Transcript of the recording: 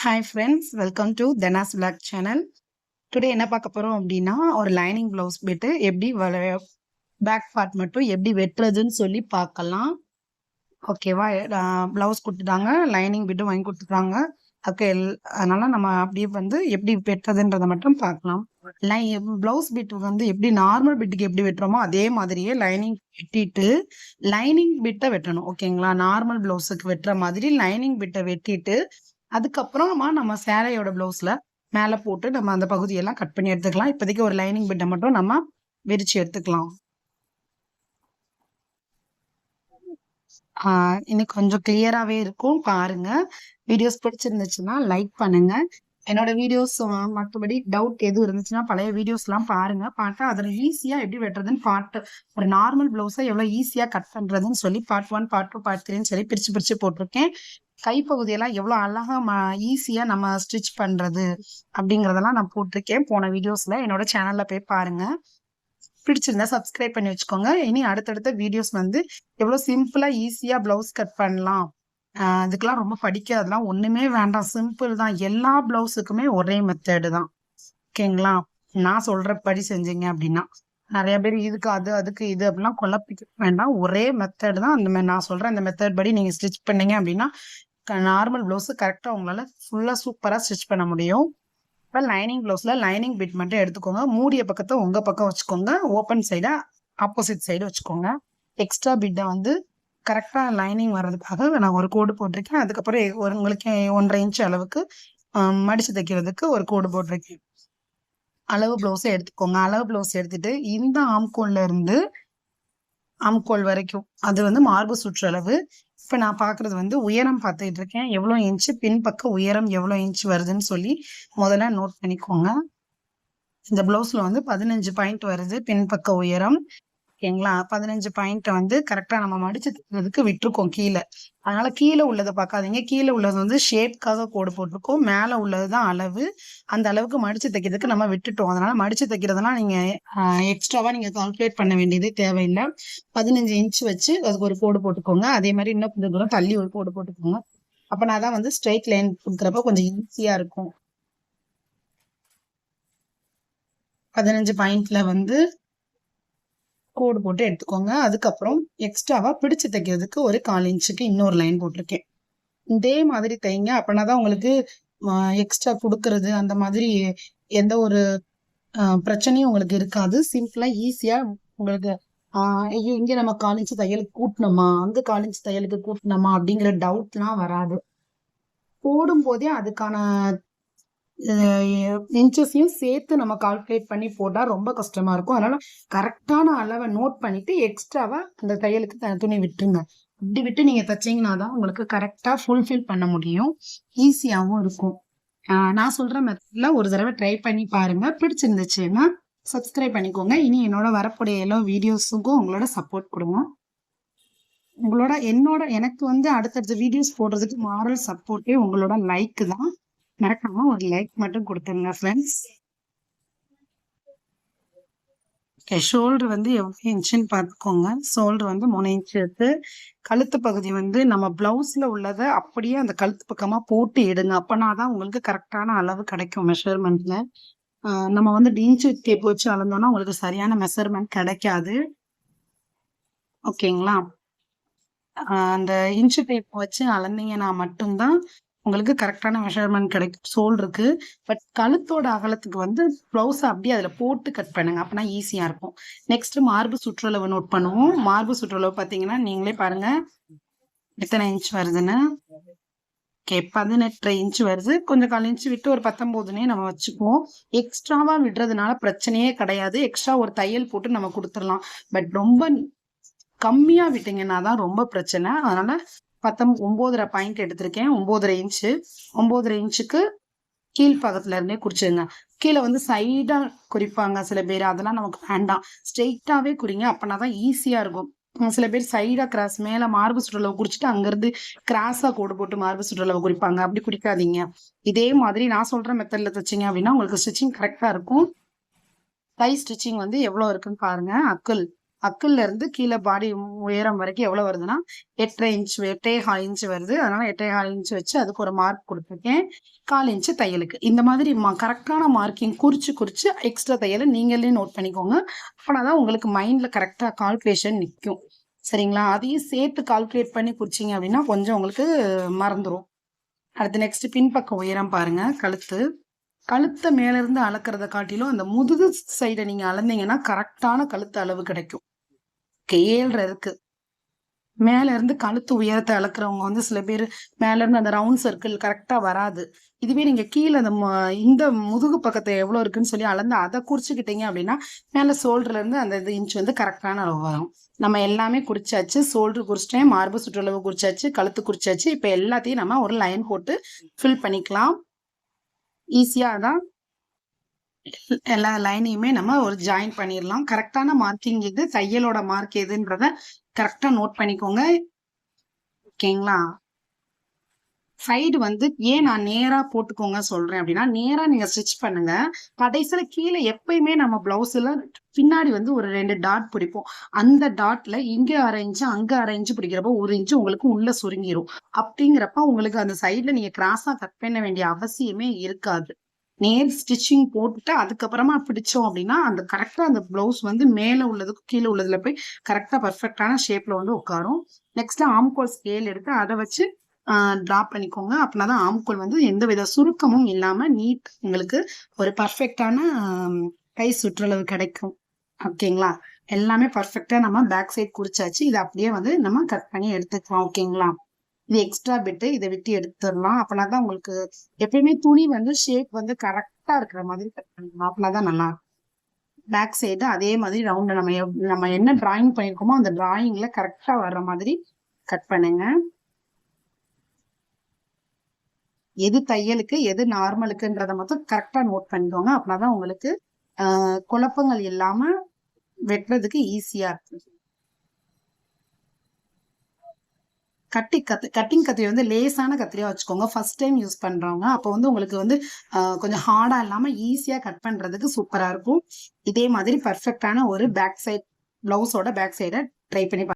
Hi friends welcome to தனாஸ் blog channel today என்ன பார்க்க போகிறோம் அப்படின்னா ஒரு லைனிங் ப்ளவுஸ் பிட்டு எப்படி பேக் பார்ட் மட்டும் எப்படி வெட்டுறதுன்னு சொல்லி பார்க்கலாம். ஓகேவா ப்ளவுஸ் கொடுத்துட்டாங்க லைனிங் பிட்டும் வாங்கி கொடுத்துட்டாங்க. ஓகே அதனால நம்ம அப்படியே வந்து எப்படி வெட்டுறதுன்றதை மட்டும் பார்க்கலாம். லை ப்ளவுஸ் பிட் வந்து எப்படி நார்மல் பிட்டுக்கு எப்படி வெட்டுறோமோ அதே மாதிரியே லைனிங் வெட்டிட்டு லைனிங் பிட்டை வெட்டணும். ஓகேங்களா நார்மல் ப்ளவுஸுக்கு வெட்டுற மாதிரி லைனிங் பிட்டை வெட்டிட்டு அதுக்கப்புறமா நம்ம சேலையோட ப்ளவுஸில் மேலே போட்டு நம்ம அந்த பகுதியெல்லாம் கட் பண்ணி எடுத்துக்கலாம். இப்போதைக்கு ஒரு லைனிங் பிட்டை மட்டும் நம்ம விரிச்சு எடுத்துக்கலாம். இன்னும் கொஞ்சம் கிளியராகவே இருக்கும். பாருங்க. வீடியோஸ் பிடிச்சிருந்துச்சுன்னா லைக் பண்ணுங்க. என்னோட வீடியோஸ் மற்றபடி டவுட் எதுவும் இருந்துச்சுன்னா பழைய வீடியோஸ்லாம் பாருங்க. பார்த்தா அதில் ஈஸியாக எப்படி வெட்டுறதுன்னு பார்ட் ஒரு நார்மல் ப்ளவுஸை எவ்வளோ ஈஸியாக கட் பண்ணுறதுன்னு சொல்லி part one part two part த்ரீன்னு சொல்லி பிரித்து பிரித்து போட்டிருக்கேன். கைப்பகுதியெல்லாம் எவ்வளோ அழகாக ம ஈஸியாக நம்ம ஸ்டிச் பண்ணுறது அப்படிங்கிறதெல்லாம் நான் போட்டிருக்கேன். போன வீடியோஸில் என்னோட சேனலில் போய் பாருங்கள் பிடிச்சிருந்தா சப்ஸ்கிரைப் பண்ணி வச்சுக்கோங்க. இனி அடுத்தடுத்த வீடியோஸ் வந்து எவ்வளோ சிம்பிளாக ஈஸியாக ப்ளவுஸ் கட் பண்ணலாம். அதுக்கெல்லாம் ரொம்ப படிக்காதெல்லாம் ஒன்றுமே வேண்டாம். சிம்பிள் தான். எல்லா ப்ளவுஸுக்குமே ஒரே மெத்தடு தான். ஓகேங்களா? நான் சொல்கிற படி செஞ்சீங்க அப்படின்னா. நிறைய பேர் இதுக்கு அது அதுக்கு இது அப்படிலாம் குழப்பிக்க வேண்டாம். ஒரே மெத்தடு தான் அந்த மாதிரி நான் சொல்கிறேன் அந்த மெத்தட் படி நீங்கள் ஸ்டிச் பண்ணீங்க அப்படின்னா நார்மல் ப்ளவுஸு கரெக்டாக உங்களால் ஃபுல்லாக சூப்பராக ஸ்டிச் பண்ண முடியும். இப்போ லைனிங் ப்ளவுஸில் லைனிங் பிட் மட்டும் எடுத்துக்கோங்க. மூடிய பக்கத்தை உங்கள் பக்கம் வச்சுக்கோங்க. ஓப்பன் சைடை ஆப்போசிட் சைடு வச்சுக்கோங்க. எக்ஸ்ட்ரா பிட்டை வந்து கரெக்டாக லைனிங் வர்றதுக்காக நான் ஒரு கோடு போட்டிருக்கேன். அதுக்கப்புறம் ஒரு உங்களுக்கு ஒன்றரை இன்ச் அளவுக்கு மடித்து தைக்கிறதுக்கு ஒரு கோடு போட்டிருக்கேன். அளவு ப்ளவுஸை எடுத்துக்கோங்க. அளவு ப்ளவுஸ் எடுத்துட்டு இந்த ஆம்கோல்ல இருந்து ஆம்கோல் வரைக்கும். அது வந்து மார்பு சுற்றளவு இப்போ நான் பார்க்குறது வந்து உயரம் பார்த்துக்கிட்டு இருக்கேன். எவ்வளோ இன்ச்சு பின்பக்க உயரம் எவ்வளோ இன்ச் வருதுன்னு சொல்லி முதல்ல நோட் பண்ணிக்கோங்க. இந்த ப்ளவுஸில் வந்து பதினஞ்சு பாயிண்ட் வருது. பின்பக்க உயரம். ஓகேங்களா? பதினஞ்சு பாயிண்ட் வந்து கரெக்டாக நம்ம மடிச்சு தைக்கிறதுக்கு விட்டுருக்கோம் கீழே. அதனால கீழே உள்ளதை பார்க்காதீங்க கீழே உள்ளது வந்து ஷேப்காக கோடு போட்டிருக்கோம். மேலே உள்ளது தான் அளவு. அந்த அளவுக்கு மடிச்சு தைக்கிறதுக்கு நம்ம விட்டுட்டோம். அதனால மடிச்சு தைக்கிறதுலாம் நீங்க எக்ஸ்ட்ராவா நீங்க கால்குலேட் பண்ண வேண்டியதே தேவையில்லை. பதினஞ்சு இன்ச் வச்சு அதுக்கு ஒரு கோடு போட்டுக்கோங்க. அதே மாதிரி இன்னும் கொஞ்சம் தூரம் தள்ளி ஒரு கோடு போட்டுக்கோங்க. அப்பனா தான் வந்து ஸ்ட்ரைட் லைன் கொடுக்குறப்ப கொஞ்சம் ஈஸியா இருக்கும். பதினஞ்சு பாயிண்ட்ல வந்து கோடு போட்டு எடுத்துக்கோங்க. அதுக்கப்புறம் எக்ஸ்ட்ராவாக பிடிச்சு தைக்கிறதுக்கு ஒரு கால் இன்ச்சுக்கு இன்னொரு லைன் போட்டிருக்கேன். இதே மாதிரி தைங்க அப்படின்னா தான் உங்களுக்கு எக்ஸ்ட்ரா கொடுக்கறது அந்த மாதிரி எந்த ஒரு பிரச்சனையும் உங்களுக்கு இருக்காது. சிம்பிளாக ஈஸியாக உங்களுக்கு ஐயோ இங்கே நம்ம கால் இன்ச்சு தையலுக்கு கூட்டணுமா அங்கே கால் இன்ச்சு தையலுக்கு கூட்டணுமா அப்படிங்கிற டவுட்லாம் வராது. போடும்போதே அதுக்கான இன்ச்சஸையும் சேர்த்து நம்ம கால்குலேட் பண்ணி போட்டால் ரொம்ப கஷ்டமாக இருக்கும். அதனால் கரெக்டான அளவை நோட் பண்ணிவிட்டு எக்ஸ்ட்ராவாக அந்த தையலுக்கு துணி விட்டுருங்க. இப்படி விட்டு நீங்கள் தைச்சிங்கன்னா தான் உங்களுக்கு கரெக்டாக ஃபுல்ஃபில் பண்ண முடியும். ஈஸியாகவும் இருக்கும். நான் சொல்கிற மெத்தடில் ஒரு தடவை ட்ரை பண்ணி பாருங்கள் பிடிச்சிருந்துச்சுன்னா சப்ஸ்கிரைப் பண்ணிக்கோங்க. இனி என்னோட வரக்கூடிய எல்லா வீடியோஸுக்கும் உங்களோட சப்போர்ட் கொடுங்க. உங்களோட என்னோட எனக்கு வந்து அடுத்தடுத்த வீடியோஸ் போடுறதுக்கு மாரல் சப்போர்ட்டே உங்களோட லைக் தான். மறக்காம ஒரு லைக் மட்டும் கொடுத்துருங்க ஃப்ரெண்ட்ஸ் ஷோல்டர் வந்து எவ்வளோ இன்ச்சுன்னு பார்த்துக்கோங்க. ஷோல்டர் வந்து மூணு இன்ச் எடுத்து கழுத்து பகுதி வந்து நம்ம பிளவுஸில் உள்ளதை அப்படியே அந்த கழுத்து பக்கமாக போட்டு எடுங்க. அப்போனா தான் உங்களுக்கு கரெக்டான அளவு கிடைக்கும் மெஷர்மெண்ட்டில் நம்ம வந்து இன்ச்சு டேப் வச்சு அளந்தோம்னா உங்களுக்கு சரியான மெஷர்மெண்ட் கிடைக்காது. ஓகேங்களா அந்த இன்ச்சு டேப் வச்சு அளந்தீங்கன்னா மட்டும்தான் உங்களுக்கு கரெக்டான மெஷர்மெண்ட் கிடைக்கும். சோல் இருக்கு. பட் கழுத்தோட அகலத்துக்கு வந்து ப்ளவுஸ் அப்படியே அதில் போட்டு கட் பண்ணுங்க. அப்பனா ஈஸியாக இருக்கும். நெக்ஸ்ட் மார்பு சுற்றளவு நோட் பண்ணுவோம். மார்பு சுற்றளவு பார்த்தீங்கன்னா நீங்களே பாருங்க. எத்தனை இன்ச் வருதுன்னு? ஓகே பதினெட்டு இன்ச் வருது. கொஞ்சம் கால் இன்ச் விட்டு ஒரு பத்தொம்போதுனே நம்ம வச்சுக்குவோம். எக்ஸ்ட்ராவா விடுறதுனால பிரச்சனையே கிடையாது. எக்ஸ்ட்ரா ஒரு தையல் போட்டு நம்ம கொடுத்துடலாம். பட் ரொம்ப கம்மியா விட்டீங்கன்னா தான் ரொம்ப பிரச்சனை. அதனால பத்தம் ஒம்போதரை பாயிண்ட் எடுத்திருக்கேன். ஒம்போதரை இன்ச்சு ஒம்போதரை இன்ச்சுக்கு கீழ்ப்பாகத்துல இருந்தே குறிச்சிருங்க கீழே வந்து சைடா குறிப்பாங்க சில பேர். அதெல்லாம் நமக்கு வேண்டாம். ஸ்ட்ரெயிட்டாவே குறிங்க அப்பனா தான் ஈஸியா இருக்கும். சில பேர் சைடா கிராஸ் மேல மார்பு சுற்றளவு குறிச்சிட்டு அங்கிருந்து கிராஸா கோடு போட்டு மார்பு சுற்றளவு குறிப்பாங்க அப்படி குடிக்காதீங்க. இதே மாதிரி நான் சொல்ற மெத்தட்ல தைச்சிங்க அப்படின்னா உங்களுக்கு ஸ்டிச்சிங் கரெக்டா இருக்கும். டை ஸ்டிச்சிங் வந்து எவ்வளவு இருக்குன்னு பாருங்க. அக்கல் அக்குல்ல இருந்து கீழே பாடி உயரம் வரைக்கும் எவ்வளவு வருதுன்னா எட்டரை இன்ச் எட்டே கால் இன்ச் வருது. அதனால எட்டே கால் இன்ச் வச்சு அதுக்கு ஒரு மார்க் கொடுத்துருக்கேன். கால் இன்ச்சு தையலுக்கு. இந்த மாதிரி கரெக்டான மார்க்கிங் குறிச்சு குறிச்சு எக்ஸ்ட்ரா தையலை நீங்களே நோட் பண்ணிக்கோங்க. அப்போனா உங்களுக்கு மைண்ட்ல கரெக்டாக கால்குலேஷன் நிற்கும் சரிங்களா? அதையும் சேர்த்து கால்குலேட் பண்ணி குறிச்சிங்க அப்படின்னா கொஞ்சம் உங்களுக்கு மறந்துடும் அடுத்து நெக்ஸ்ட் பின்பக்க உயரம் பாருங்க கழுத்து. கழுத்தை மேலேருந்து அளக்கிறத காட்டிலும் அந்த முதுகு சைடை நீங்கள் அளந்தீங்கன்னா கரெக்டான கழுத்து அளவு கிடைக்கும். ஏழ்ரை இருக்கு. மேல இருந்து கழுத்து உயரத்தை அளக்குறவங்க வந்து சில பேர் மேல இருந்து அந்த ரவுண்ட் சர்க்கிள் கரெக்டா வராது. இதுவே நீங்க கீழே அந்த இந்த முதுகு பக்கத்தை எவ்வளவு இருக்குன்னு சொல்லி அளந்து அதை குறிச்சுக்கிட்டீங்க அப்படின்னா மேல சோல்டர்ல இருந்து அந்த இது இன்ச் வந்து கரெக்டான அளவு வரும். நம்ம எல்லாமே குறிச்சாச்சு சோல்டர் குறிச்சிட்டேன் மார்பு சுற்றளவு குறிச்சாச்சு கழுத்து குறிச்சாச்சு இப்ப எல்லாத்தையும் நம்ம ஒரு லைன் போட்டு ஃபில் பண்ணிக்கலாம். ஈஸியா தான் எல்லா லைனையுமே நம்ம ஒரு ஜாயின் பண்ணிடலாம் கரெக்டான மார்க்கிங் இது தையலோட மார்க் எதுன்றத கரெக்டா நோட் பண்ணிக்கோங்க. ஓகேங்களா சைடு வந்து ஏன் நான் நேரா போட்டுக்கோங்க சொல்றேன் அப்படின்னா நேரா நீங்க ஸ்டிச் பண்ணுங்க. கடைசியில கீழே எப்பயுமே நம்ம பிளவுஸ்ல பின்னாடி வந்து ஒரு ரெண்டு டாட் பிடிப்போம். அந்த டாட்ல இங்க அரை இன்ச்சு அங்க அரை இன்ச்சு பிடிக்கிறப்போ ஒரு இன்ச்சு உங்களுக்கு உள்ள சுருங்கிரும். அப்படிங்கிறப்ப உங்களுக்கு அந்த சைட்ல நீங்க கிராஸா கட் பண்ண வேண்டிய அவசியமே இருக்காது. நேர் ஸ்டிச்சிங் போட்டுட்டு அதுக்கப்புறமா பிடிச்சோம் அப்படின்னா அந்த கரெக்டா அந்த பிளவுஸ் வந்து மேல உள்ளதுக்கு கீழே உள்ளதுல போய் கரெக்டா பர்ஃபெக்டான ஷேப்ல வந்து உட்காரும். நெக்ஸ்ட் ஆம்கோல் ஸ்கேல் எடுத்து அதை வச்சு ட்ரா பண்ணிக்கோங்க. அப்படின்னா தான் ஆம்கோல் வந்து எந்த வித சுருக்கமும் இல்லாமல் நீட் உங்களுக்கு ஒரு பர்ஃபெக்டான கை சுற்றளவு கிடைக்கும். ஓகேங்களா? எல்லாமே பர்ஃபெக்டாக நம்ம பேக் சைட் குறிச்சாச்சு இதை அப்படியே வந்து நம்ம கட் பண்ணி எடுத்துக்கலாம். ஓகேங்களா? இது எக்ஸ்ட்ரா பிட்டு இதை விட்டு எடுத்துடலாம். அப்படின்னா தான் உங்களுக்கு எப்பயுமே துணி வந்து ஷேப் வந்து கரெக்டாக இருக்கிற மாதிரி கட் பண்ணணும் அப்படின்னா தான் நல்லா இருக்கும். பேக் சைடு அதே மாதிரி ரவுண்டை நம்ம நம்ம என்ன டிராயிங் பண்ணியிருக்கோமோ அந்த டிராயிங்கில் கரெக்டாக வர்ற மாதிரி கட் பண்ணுங்கள் எது தையலுக்கு எது நார்மலுக்குன்றத மட்டும் கரெக்டா நோட் பண்ணிக்கோங்க. அப்படின்னா தான் உங்களுக்கு குழப்பங்கள் இல்லாம வெட்டுறதுக்கு ஈஸியா இருக்கு கட்டி கத்து கட்டிங் கத்திரி வந்து லேசான கத்திரியா வச்சுக்கோங்க. ஃபர்ஸ்ட் டைம் யூஸ் பண்றவங்க அப்போ வந்து உங்களுக்கு வந்து கொஞ்சம் ஹார்டா இல்லாம ஈஸியா கட் பண்றதுக்கு சூப்பரா இருக்கும். இதே மாதிரி பர்ஃபெக்டான ஒரு பேக் சைட் பிளவுஸோட பேக் சைடை ட்ரை பண்ணி